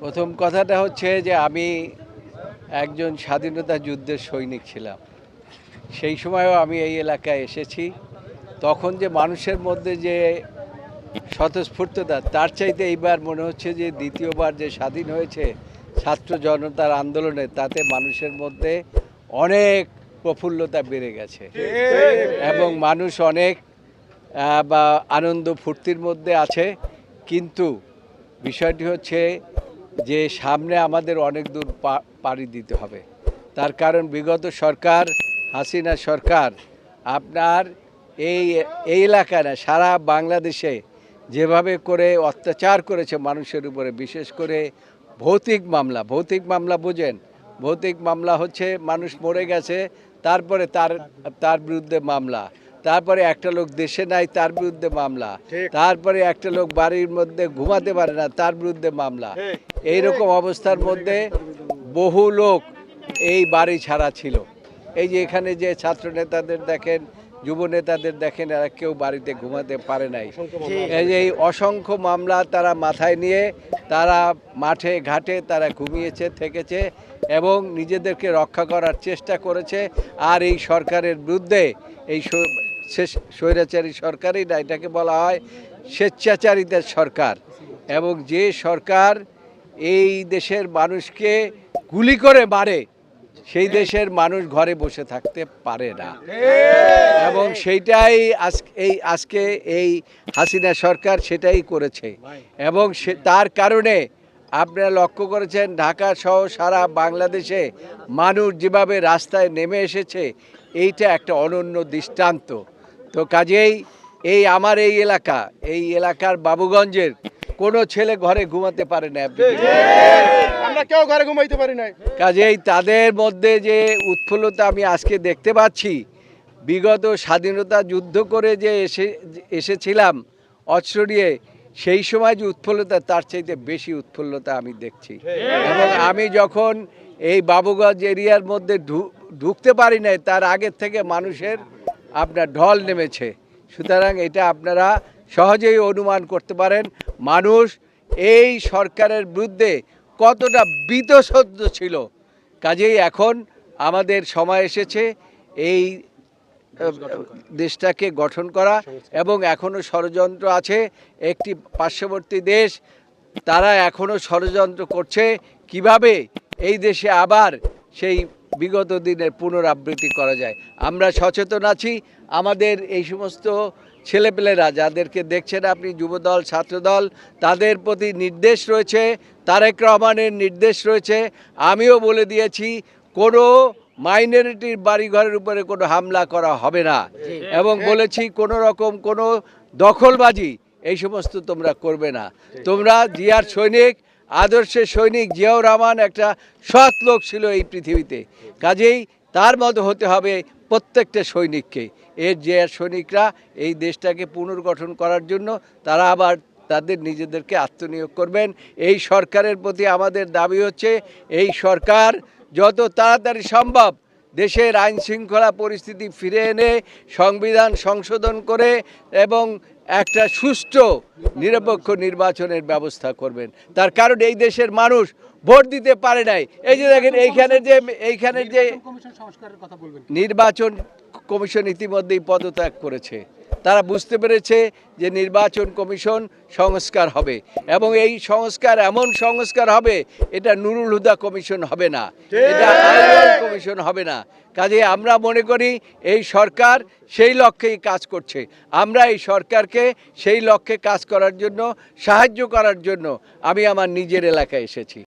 প্রথম কথাটা হচ্ছে যে আমি একজন স্বাধীনতা যুদ্ধের সৈনিক ছিলাম। সেই সময়ও আমি এই এলাকায় এসেছি। তখন যে মানুষের মধ্যে যে স্বতঃস্ফূর্ততা, তার চাইতে এইবার মনে হচ্ছে যে দ্বিতীয়বার যে স্বাধীন হয়েছে ছাত্র জনতার আন্দোলনে, তাতে মানুষের মধ্যে অনেক প্রফুল্লতা বেড়ে গেছে। এবং মানুষ অনেক বা আনন্দ ফুর্তির মধ্যে আছে। কিন্তু বিষয়টি হচ্ছে যে সামনে আমাদের অনেক দূর পাড়ি দিতে হবে। তার কারণ বিগত সরকার, হাসিনা সরকার, আপনার এই এই এলাকা না, সারা বাংলাদেশে যেভাবে করে অত্যাচার করেছে মানুষের উপরে, বিশেষ করে ভৌতিক মামলা। ভৌতিক মামলা বোঝেন, ভৌতিক মামলা হচ্ছে মানুষ মরে গেছে, তারপরে তার তার বিরুদ্ধে মামলা। তারপরে একটা লোক দেশে নাই তার বিরুদ্ধে মামলা। তারপরে একটা লোক বাড়ির মধ্যে ঘুমাতে পারে না তার বিরুদ্ধে মামলা। এই রকম অবস্থার মধ্যে বহু লোক এই বাড়ি ছাড়া ছিল। এই যে এখানে যে ছাত্র নেতাদের দেখেন যুব নেতাদের দেখেন এরা কেউ বাড়িতে ঘুমাতে পারে নাই। এই অসংখ্য মামলা তারা মাথায় নিয়ে তারা মাঠে ঘাটে তারা ঘুমিয়েছে থেকেছে এবং নিজেদেরকে রক্ষা করার চেষ্টা করেছে। আর এই সরকারের বিরুদ্ধে এই শেষ- স্বৈরাচারী সরকারই না, এটাকে বলা হয় স্বেচ্ছাচারীদের সরকার। এবং যে সরকার এই দেশের মানুষকে গুলি করে মারে, সেই দেশের মানুষ ঘরে বসে থাকতে পারে না। এবং সেইটাই এই আজকে এই হাসিনা সরকার সেটাই করেছে। এবং সে, তার কারণে আপনারা লক্ষ্য করেছেন, ঢাকা সহ সারা বাংলাদেশে মানুষ যেভাবে রাস্তায় নেমে এসেছে, এইটা একটা অনন্য দৃষ্টান্ত। তো কাজেই এই আমার এই এলাকা এই এলাকার বাবুগঞ্জের কোনো ছেলে ঘরে ঘুমাতে পারে না আমরা কেউ ঘরে ঘুমাইতে পারি নাই। কাজেই তাদের মধ্যে যে উৎফুল্লতা আমি আজকে দেখতে পাচ্ছি বিগত স্বাধীনতা যুদ্ধ করে যে এসে এসেছিলাম অস্ত্র নিয়ে সেই সময় যে উৎফুল্লতা তার চাইতে বেশি উৎফুল্লতা আমি দেখছি। এবং আমি যখন এই বাবুগঞ্জ এরিয়ার মধ্যে ঢুকতে পারি নাই তার আগের থেকে মানুষের আপনার ঢল নেমেছে। সুতরাং এটা আপনারা সহজেই অনুমান করতে পারেন, মানুষ এই সরকারের বিরুদ্ধে কতটা বীতসদ্য ছিল। কাজেই এখন আমাদের সময় এসেছে এই দেশটাকে গঠন করা এবং এখনও ষড়যন্ত্র আছে। একটি পার্শ্ববর্তী দেশ, তারা এখনও ষড়যন্ত্র করছে। কীভাবে এই দেশে আবার সেই বিগত দিনের পুনরাবৃত্তি করা যায়। আমরা সচেতন আছি আমাদের এই সমস্ত ছেলেপেলেরা যাদেরকে দেখছেন আপনি যুবদল ছাত্রদল তাদের প্রতি নির্দেশ রয়েছে তারেক রহমানের নির্দেশ রয়েছে। আমিও বলে দিয়েছি কোনো মাইনরিটির বাড়িঘরের উপরে কোনো হামলা করা হবে না। এবং বলেছি কোনো রকম কোনো দখলবাজি এই সমস্ত তোমরা করবে না। তোমরা জিয়ার সৈনিক আদর্শের সৈনিক জিয়াউর রহমান একটা সৎ লোক ছিল এই পৃথিবীতে। কাজেই তার মতো হতে হবে প্রত্যেকটা সৈনিককে। এর যে সৈনিকরা এই দেশটাকে পুনর্গঠন করার জন্য, তারা আবার তাদের নিজেদেরকে আত্মনিয়োগ করবেন। এই সরকারের প্রতি আমাদের দাবি হচ্ছে, এই সরকার যত তাড়াতাড়ি সম্ভব দেশের আইন শৃঙ্খলা পরিস্থিতি ফিরে এনে সংবিধান সংশোধন করে এবং একটা সুষ্ঠু নিরপেক্ষ নির্বাচনের ব্যবস্থা করবেন। তার কারণ এই দেশের মানুষ ভোট দিতে পারে নাই। এই যে দেখেন এইখানে যে এইখানে যে নির্বাচন কমিশন ইতিমধ্যেই পদত্যাগ করেছে। তারা বুঝতে পেরেছে যে নির্বাচন কমিশন সংস্কার হবে এবং এই সংস্কার এমন সংস্কার হবে এটা নুরুল হুদা কমিশন হবে না এটা কমিশন হবে না। কাজে আমরা মনে করি এই সরকার সেই লক্ষ্যেই কাজ করছে। আমরা এই সরকারকে সেই লক্ষ্যে কাজ করার জন্য সাহায্য করার জন্য আমি আমার নিজের এলাকায় এসেছি।